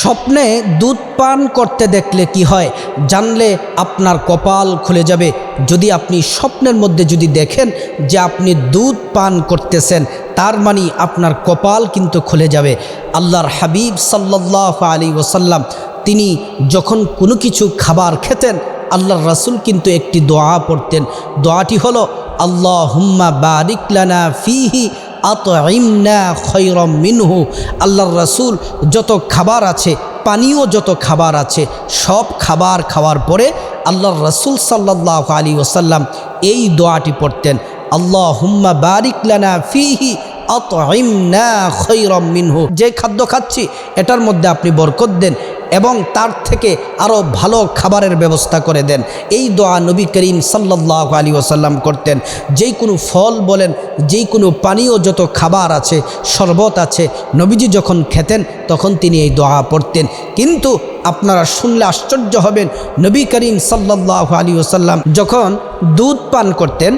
স্বপ্নে দুধ পান করতে দেখলে কি হয়? জানলে আপনার কপাল খুলে যাবে। যদি আপনি স্বপ্নের মধ্যে যদি দেখেন যে আপনি দুধ পান করতেছেন, তার মানে আপনার কপাল কিন্তু খুলে যাবে। আল্লাহর হাবিব সাল্লাহ আলী ওসাল্লাম তিনি যখন কোনো কিছু খাবার খেতেন, আল্লাহর রাসুল কিন্তু একটি দোয়া পড়তেন। দোয়াটি হলো আল্লাহ হুম্মা বারিকলানা ফিহি আত ইমনা খৈরম মিনহু, আল্লাহর রাসুল, যত খাবার আছে, পানীয় যত খাবার আছে, সব খাবার খাওয়ার পরে আল্লাহর রসুল সাল্লাহ আলী ওসাল্লাম এই দোয়াটি পড়তেন আল্লাহ হুম্মা বারিকলানা ফিহি অত ইমনা খৈরম মিনহু। যে খাদ্য খাচ্ছি, এটার মধ্যে আপনি বরকত দেন এবং তার থেকে আরও ভালো খাবারের ব্যবস্থা করে দেন। এই দোয়া নবী করিম সাল্লাহ আলী ওসাল্লাম করতেন। যেই কোনো ফল বলেন, যেই কোনো পানীয় যত খাবার আছে, শরবত আছে, নবীজি যখন খেতেন, তখন তিনি এই দোয়া পড়তেন। কিন্তু আপনারা শুনলে আশ্চর্য হবেন, নবী করিম সাল্লাহ আলী ওসাল্লাম যখন দুধ পান করতেন,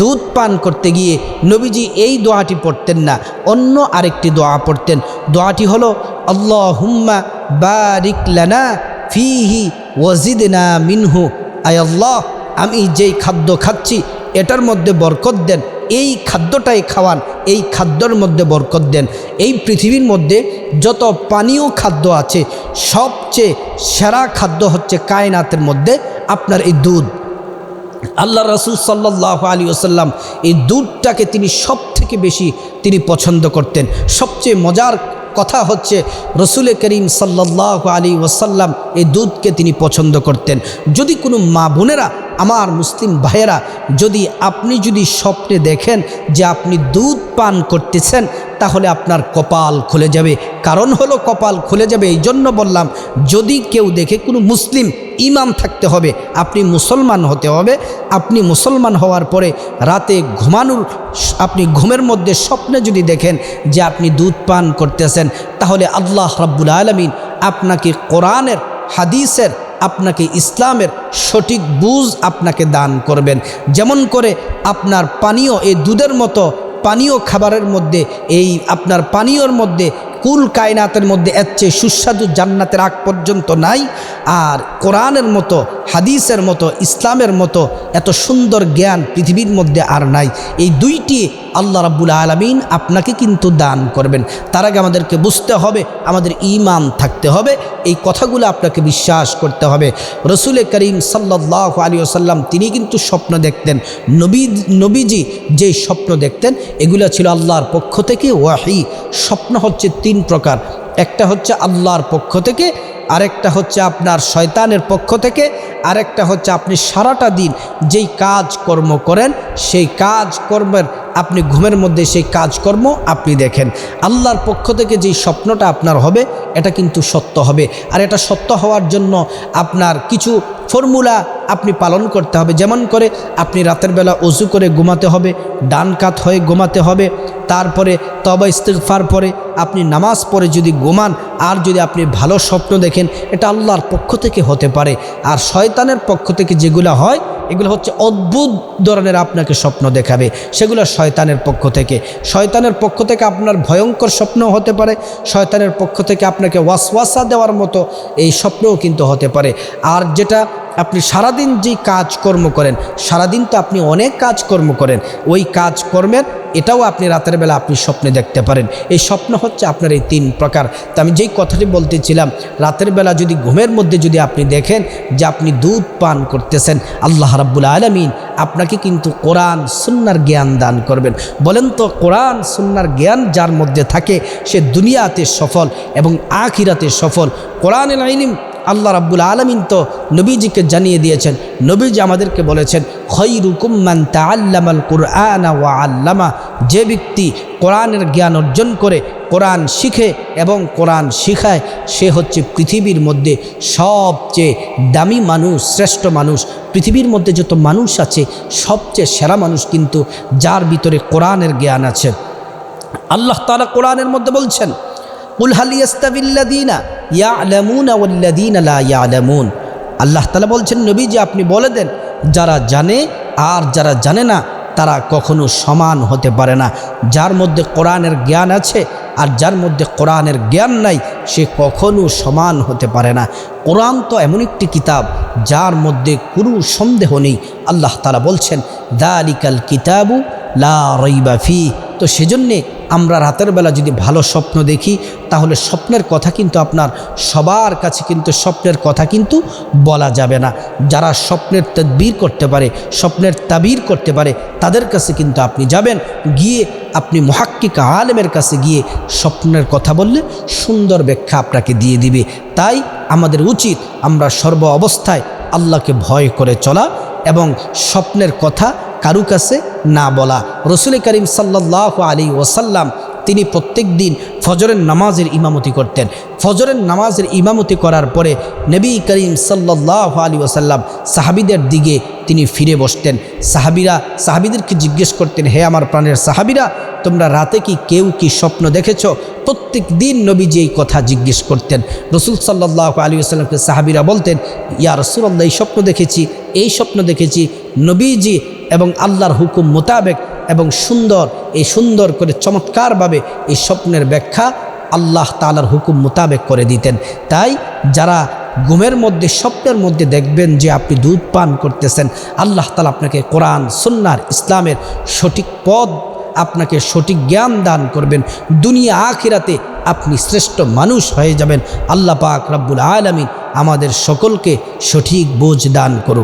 দুধ পান করতে গিয়ে নবীজি এই দোয়াটি পড়তেন না, অন্য আরেকটি দোয়া পড়তেন। দোয়াটি হলো আল্লাহ হুম্মা বারিক লানা ফিহি ওয়াজিদনা মিনহু। আয় আল্লাহ, আমি যেই খাদ্য খাচ্ছি, এটার মধ্যে বরকত দেন। এই খাদ্যটাই খাওয়ান, এই খাদ্যর মধ্যে বরকত দেন। এই পৃথিবীর মধ্যে যত পানীয় খাদ্য আছে, সবচেয়ে সেরা খাদ্য হচ্ছে কায়নাতের মধ্যে আপনার এই দুধ। আল্লাহ রসুল সাল্লাহ আলী ওসাল্লাম এই দুধটাকে তিনি সব থেকে বেশি তিনি পছন্দ করতেন। সবচেয়ে মজার কথা হচ্ছে, রসুল করিম সাল্লাহ আলী ওসাল্লাম এই দুধকে তিনি পছন্দ করতেন। যদি কোনো মা বোনেরা, আমার মুসলিম ভাইয়েরা, যদি আপনি যদি স্বপ্নে দেখেন যে আপনি দুধ পান করতেছেন তাহলে আপনার কপাল খুলে যাবে। কারণ হলো কপাল খুলে যাবে এই জন্য বললাম, যদি কেউ দেখে কোনো মুসলিম ইমাম থাকতে হবে, আপনি মুসলমান হতে হবে, আপনি মুসলমান হওয়ার পরে রাতে ঘুমানোর, আপনি ঘুমের মধ্যে স্বপ্নে যদি দেখেন যে আপনি দুধ পান করতেছেন, তাহলে আল্লাহ রাব্বুল আলমিন আপনাকে কোরআনের, হাদিসের, আপনাকে ইসলামের সঠিক বুঝ আপনাকে দান করবেন। যেমন করে আপনার পানীয় এই দুধের মতো পানীয় খাবারের মধ্যে এই আপনার পানীয়র মধ্যে কুল কায়নাতের মধ্যে এর চেয়ে সুস্বাদু জান্নাতের আগ পর্যন্ত নাই। আর কোরআনের মতো, হাদিসের মতো, ইসলামের মতো এত সুন্দর জ্ঞান পৃথিবীর মধ্যে আর নাই। এই দুইটি আল্লাহ রাব্বুল আলমিন আপনাকে কিন্তু দান করবেন। তার আগে আমাদেরকে বুঝতে হবে, আমাদের ইমান থাকতে হবে। এই কথাগুলো আপনাকে বিশ্বাস করতে হবে। রসুল করিম সাল্লাহ আলী আসাল্লাম তিনি কিন্তু স্বপ্ন দেখতেন। নবী, নবীজি যে স্বপ্ন দেখতেন, এগুলো ছিল আল্লাহর পক্ষ থেকে ওয়াহি। স্বপ্ন হচ্ছে তিন প্রকার। একটা হচ্ছে আল্লাহর পক্ষ থেকে, আরেকটা হচ্ছে আপনার শয়তানের পক্ষ থেকে, আরেকটা হচ্ছে আপনি সারাটা দিন যেই কাজ কর্ম করেন, সেই কাজ কর্মের আপনি ঘুমের মধ্যে সেই কাজকর্ম আপনি দেখেন। আল্লাহর পক্ষ থেকে যেই স্বপ্নটা আপনার হবে, এটা কিন্তু সত্য হবে। আর এটা সত্য হওয়ার জন্য আপনার কিছু ফর্মুলা আপনি পালন করতে হবে। যেমন করে আপনি রাতের বেলা অজু করে ঘুমাতে হবে, ডান কাত হয়ে ঘুমাতে হবে তারপরে তবা ইস্তেফার পরে আপনি নামাজ পড়ে যদি গোমান আর যদি আপনি ভালো স্বপ্ন দেখেন, এটা আল্লাহর পক্ষ থেকে হতে পারে। আর শয়তানের পক্ষ থেকে যেগুলো হয়, এগুলো হচ্ছে অদ্ভুত ধরনের আপনাকে স্বপ্ন দেখাবে। সেগুলো শয়তানের পক্ষ থেকে। শয়তানের পক্ষ থেকে আপনার ভয়ঙ্কর স্বপ্ন হতে পারে। শয়তানের পক্ষ থেকে আপনাকে ওয়াসওয়াসা দেওয়ার মতো এই স্বপ্নও কিন্তু হতে পারে। আর যেটা আপনি সারাদিন যেই কাজকর্ম করেন, সারাদিন তো আপনি অনেক কাজকর্ম করেন, ওই কাজকর্মের এটাও আপনি রাতের বেলা আপনি স্বপ্নে দেখতে পারেন। এই স্বপ্ন হচ্ছে আপনার এই তিন প্রকার। তো আমি যেই কথাটি বলতেছিলাম, রাতের বেলা যদি ঘুমের মধ্যে যদি আপনি দেখেন যে আপনি দুধ পান করতেছেন, আল্লাহ রাব্বুল আলমিন আপনাকে কিন্তু কোরআন, সুন্নার জ্ঞান দান করবেন। বলেন তো, কোরআন, সুন্নার জ্ঞান যার মধ্যে থাকে, সে দুনিয়াতে সফল এবং আখিরাতে সফল। কোরআন আইনিম আল্লাহ রাব্বুল আলমিন তো নবীজিকে জানিয়ে দিয়েছেন, নবীজি আমাদেরকে বলেছেন খৈরুকুম্মান তাল্লামাল কুরআনা ওয়া আল্লামা। যে ব্যক্তি কোরআনের জ্ঞান অর্জন করে, কোরআন শিখে এবং কোরআন শিখায়, সে হচ্ছে পৃথিবীর মধ্যে সবচেয়ে দামি মানুষ, শ্রেষ্ঠ মানুষ। পৃথিবীর মধ্যে যত মানুষ আছে, সবচেয়ে সেরা মানুষ কিন্তু যার ভিতরে কোরআনের জ্ঞান আছে। আল্লাহ তালা কোরআনের মধ্যে বলছেন উলহালিয়াস্তাবিল্লাদিনা ইয়ালামুন আউল্লাদিন লা ইয়ালামুন। আল্লাহ তালা বলছেন নবী যে আপনি বলে দেন, যারা জানে আর যারা জানে না, তারা কখনো সমান হতে পারে না। যার মধ্যে কোরআনের জ্ঞান আছে আর যার মধ্যে কোরআনের জ্ঞান নাই, সে কখনো সমান হতে পারে না। কোরআন তো এমন একটি কিতাব, যার মধ্যে কোনো সন্দেহ নেই। আল্লাহ তালা বলছেন, দালিকাল কিতাবু লা রইবা ফি। তো সেজন্যে আমরা রাতের বেলা যদি ভালো স্বপ্ন দেখি, তাহলে স্বপ্নের কথা কিন্তু আপনার, সবার কাছে কিন্তু স্বপ্নের কথা কিন্তু বলা যাবে না। যারা স্বপ্নের তদবির করতে পারে, স্বপ্নের তাবির করতে পারে, তাদের কাছে কিন্তু আপনি যাবেন, গিয়ে আপনি মহাক্কিক আলেমের কাছে গিয়ে স্বপ্নের কথা বললে সুন্দর ব্যাখ্যা আপনাকে দিয়ে দিবে। তাই আমাদের উচিত আমরা সর্ব অবস্থায় আল্লাহকে ভয় করে চলা এবং স্বপ্নের কথা কারু কাছে না বলা। রসুল করিম সাল্লাহ আলী ওসাল্লাম তিনি প্রত্যেক দিন ফজরের নামাজের ইমামতি করতেন। ফজরের নামাজের ইমামতি করার পরে নবী করিম সাল্লাহ আলী ওসাল্লাম সাহাবিদের দিকে তিনি ফিরে বসতেন। সাহাবিরা, সাহাবিদেরকে জিজ্ঞেস করতেন, হে আমার প্রাণের সাহাবিরা, তোমরা রাতে কি কেউ কি স্বপ্ন দেখেছ? প্রত্যেক দিন নবীজি এই কথা জিজ্ঞেস করতেন। রসুল সাল্লাহ আলী আসাল্লামকে সাহাবিরা বলতেন, ইয়া রসুল্লাহ এই স্বপ্ন দেখেছি, এই স্বপ্ন দেখেছি। নবীজি এবং আল্লাহর হুকুম মোতাবেক এবং সুন্দর, এই সুন্দর করে চমৎকারভাবে এই স্বপ্নের ব্যাখ্যা আল্লাহ তালার হুকুম মোতাবেক করে দিতেন। তাই যারা ঘুমের মধ্যে, স্বপ্নের মধ্যে দেখবেন যে আপনি দুধ পান করতেছেন, আল্লাহ তালা আপনাকে কোরআন সুন্নার ইসলামের সঠিক পদ আপনাকে সঠিক জ্ঞান দান করবেন। দুনিয়া, আখিরাতে আপনি শ্রেষ্ঠ মানুষ হয়ে যাবেন। আল্লাহ পাক রব্বুল আলমী আমাদের সকলকে সঠিক বোঝ দান করুক।